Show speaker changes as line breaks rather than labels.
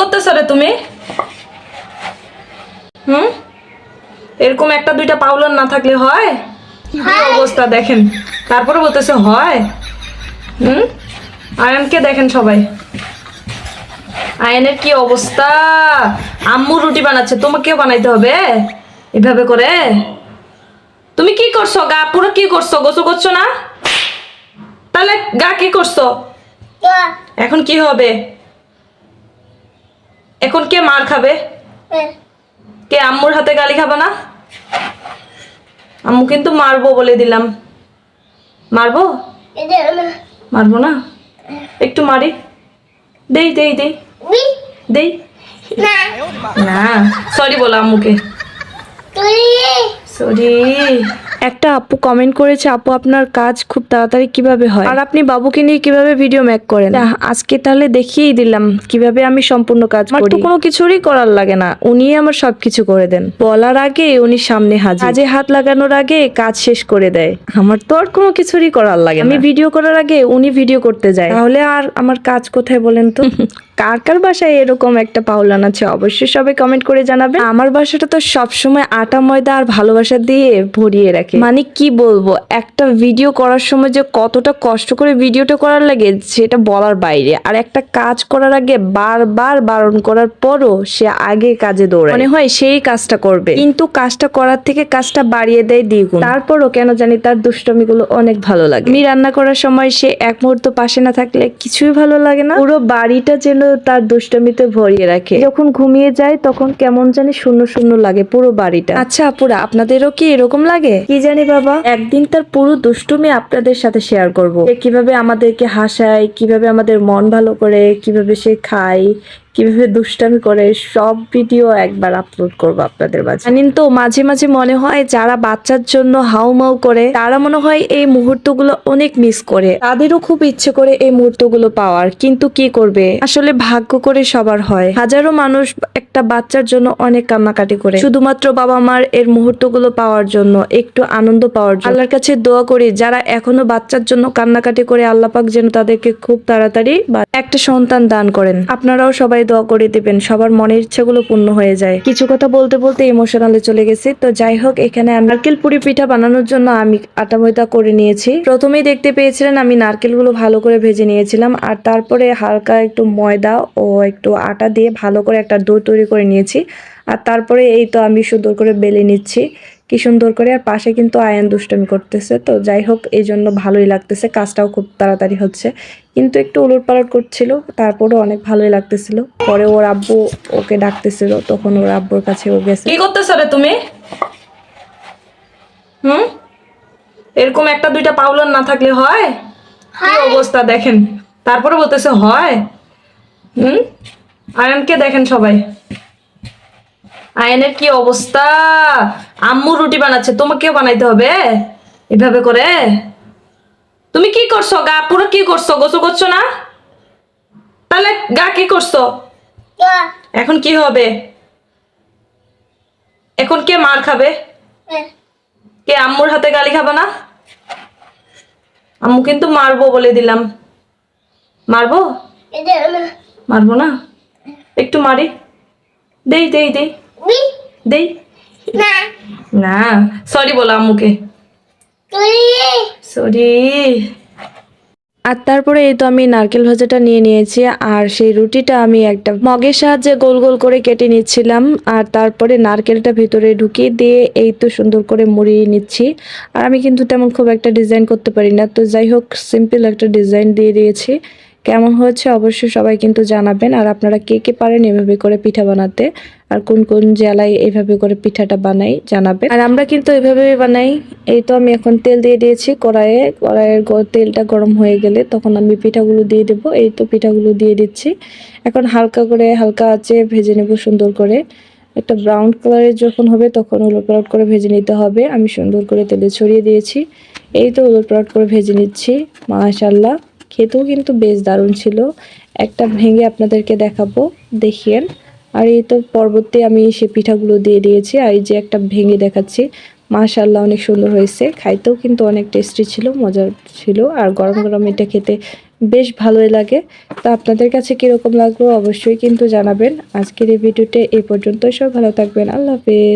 করতেছো রে তুমি? হুম? এরকম একটা দুইটা পাউলার না থাকলে হয়? কি অবস্থা দেখেন। তারপরে বলতেছে হয়। হুম? আয়নকে দেখেন সবাই। আয়নের কি অবস্থা? আম্মু রুটি বানাচ্ছে তোমাকেও বানাইতে হবে? এভাবে করে? তুমি কি করছ গা? পুরো কি করছ? গোসল করছ না? তাহলে গা কি করছ? এখন কি হবে? এখন কে মার খাবে? কে আম্মুর হাতে গালি খাবে না? আম্মু কিন্তু মারবো বলে দিলাম। মারবো? মারবো না? একটু মারি। দেই দেই দেই। দেই? না। সরি বলো আম্মুকে। সরি একটা আপু কমেন্ট করেছে আপু আপনার কাজ খুব তাড়াতাড়ি কীভাবে হয়? আর আপনি বাবুকে নিয়ে কীভাবে ভিডিও মেক করেন? আজকে তাহলে দেখিয়েই দিলাম কীভাবে আমি সম্পূর্ণ কাজ করি আমার তো কোনো কিছুরই করার লাগে না। উনি আমার সবকিছু করে দেন। বলার আগে উনি সামনে হাজির। কাজে হাত লাগানোর আগে কাজ শেষ করে দেয়। আমার তো আর কোনো কিছুরই করার লাগে আমি ভিডিও করার আগে উনি ভিডিও করতে যায়। তাহলে আর আমার কাজ কোথায় বলেন তো? কার কার বাসায় এরকম একটা পাউলান আছে? অবশ্যই সবাই কমেন্ট করে জানাবে আমার বাসাটা তো সবসময় আটা ময়দা আর ভালোবাসা দিয়ে ভরিয়ে রাখে। মানে কি বলব একটা ভিডিও করার সময় যে কতটা কষ্ট করে ভিডিওটা করার লাগে সেটা বলার বাইরে। আর একটা কাজ করার আগে বারবার বারণ করার পরও সে আগে কাজে দৌড়ায়। মনে হয় সেই কাজটা করবে। কিন্তু কাজটা করার থেকে কাজটা বাড়িয়ে দেয় দ্বিগুণ। তারপরও কেন জানি তার দুষ্টমিগুলো অনেক ভালো লাগে। আমি রান্না করার সময় সে এক মুহূর্ত পাশে না থাকলে কিছুই ভালো লাগে না। পুরো বাড়িটা যেন তার দুষ্টমিতে ভরিয়ে রাখে। যখন ঘুমিয়ে যায় তখন কেমন জানি শূন্য শূন্য লাগে পুরো বাড়িটা। আচ্ছা আপুরা আপনাদেরও কি এরকম লাগে? কি জানি বাবা, একদিন তার পুরো দুষ্টুমি আপনাদের সাথে শেয়ার করব। কীভাবে আমাদেরকে হাসায়, কীভাবে আমাদের মন ভালো করে, কীভাবে সে খায় কীভাবে দুষ্টামি করে, সব ভিডিও একবার আপলোড করব আপনাদের মাঝে। জানেন তো, মাঝে মাঝে মনে হয় যারা বাচ্চার জন্য হাউমাউ করে, তারা মনে হয় এই মুহূর্তগুলো অনেক মিস করে। তাদেরও খুব ইচ্ছে করে এই মুহূর্তগুলো পাওয়ার, কিন্তু কি করবে? আসলে ভাগ্য করে সবার হয়। হাজারো মানুষ একটা বাচ্চার জন্য অনেক কান্নাকাটি করে। শুধুমাত্র বাবা মার এর মুহূর্তগুলো পাওয়ার জন্য, একটু আনন্দ পাওয়ার জন্য। আল্লাহর কাছে দোয়া করি, যারা এখনও বাচ্চার জন্য কান্নাকাটি করে, আল্লাহ পাক যেন তাদেরকে খুব তাড়াতাড়ি একটা সন্তান দান করেন। আপনারাও সবাই দোয়া করে দিবেন, সবার মনের ইচ্ছাগুলো পূর্ণ হয়ে যায়। কিছু কথা বলতে বলতে ইমোশনালে চলে গেছি। তো যাই হোক, এখানে নারকেল পুরি পিঠা বানানোর জন্য আমি আটা ময়দা করে নিয়েছি। প্রথমেই দেখতে পেয়েছিলেন আমি নারকেলগুলো ভালো করে ভেজে নিয়েছিলাম আর তারপরে হালকা একটু ময়দা ও একটু আটা দিয়ে ভালো করে একটা ডো তৈরি করে নিয়েছি। আর তারপরে এই তো আমি সুন্দর করে বেলে নিচ্ছি। কি সুন্দর করে আর পাশে কিন্তু আয়ান দুষ্টমি করতেছে। তো যাই হোক এই জন্য ভালোই লাগতেছে কাজটাও খুব তাড়াতাড়ি হচ্ছে। কিন্তু একটু উলট পালট করছিল তারপরে অনেক ভালোই লাগতেছিল। পরে ওর আব্বু ওকে ডাকতেছিল তখন ওর আব্বুর কাছে ও গেছে। কি করতেছো রে তুমি? হুম? এরকম একটা দুইটা পাউলার না থাকলে হয়? কি অবস্থা দেখেন। তারপরে বলতেছে হয়। হুম? আয়নকে দেখেন সবাই। আয়নের কি অবস্থা? আম্মু রুটি বানাচ্ছে তোমাকেও বানাইতে হবে? এভাবে করে? তুমি কি করছ গা? পুরো কি করছ? গোসল করছ না? তাহলে গা কি করছ? এখন কি হবে? এখন কে মার খাবে? কে আম্মুর হাতে গালি খাবে না? আম্মু কিন্তু মারবো বলে দিলাম। মারবো? মারবো না? একটু মারি। দেই দেই দেই। দেই না সরি বলো আম্মুকে সরি আর তারপরে এই তো আমি নারকেল ভাজাটা নিয়ে নিয়েছি আর সেই রুটিটা আমি একটা মগের সাহায্যে গোল গোল করে কেটে নিচ্ছিলাম আর তারপরে নারকেলটা ভিতরে ঢুকিয়ে দিয়ে এই তো সুন্দর করে মুড়িয়ে নিচ্ছি। আর আমি কিন্তু তেমন খুব একটা ডিজাইন করতে পারি না তো যাই হোক সিম্পল একটা ডিজাইন দিয়ে দিয়েছি। কেমন হয়েছে অবশ্যই সবাই কিন্তু জানাবেন। আর আপনারা কে কে পারেন এভাবে করে পিঠা বানাতে? আর কোন কোন জেলায় এইভাবে করে পিঠাটা বানাই জানাবেন। আর আমরা কিন্তু এভাবে বানাই। এই তো আমি এখন তেল দিয়ে দিয়েছি কড়াইয়ে। কড়াইয়ের তেলটা গরম হয়ে গেলে তখন আমি পিঠাগুলো দিয়ে দেবো। এই তো পিঠাগুলো দিয়ে দিচ্ছি। এখন হালকা করে হালকা আছে ভেজে নেব সুন্দর করে। একটা ব্রাউন কালারের যখন হবে তখন উলট পালট করে ভেজে নিতে হবে। আমি সুন্দর করে তেলে ছড়িয়ে দিয়েছি। এই তো উলট পালট করে ভেজে নিচ্ছি মাশাল্লাহ খেতেও কিন্তু বেশ দারুণ ছিল। একটা ভেঙে আপনাদেরকে দেখাবো দেখিয়েন আর এই তো পরবর্তী আমি সে পিঠাগুলো দিয়ে দিয়েছি, আর এই যে একটা ভেঙে দেখাচ্ছি মাশাল্লাহ অনেক সুন্দর হয়েছে। খাইতেও কিন্তু অনেক টেস্টি ছিল, মজার ছিল, আর গরম গরম এটা খেতে বেশ ভালোই লাগে। তো আপনাদের কাছে কীরকম লাগল অবশ্যই কিন্তু জানাবেন। আজকের এই ভিডিওতে এই পর্যন্ত সব ভালো থাকবেন, আল্লাহ হাফেজ।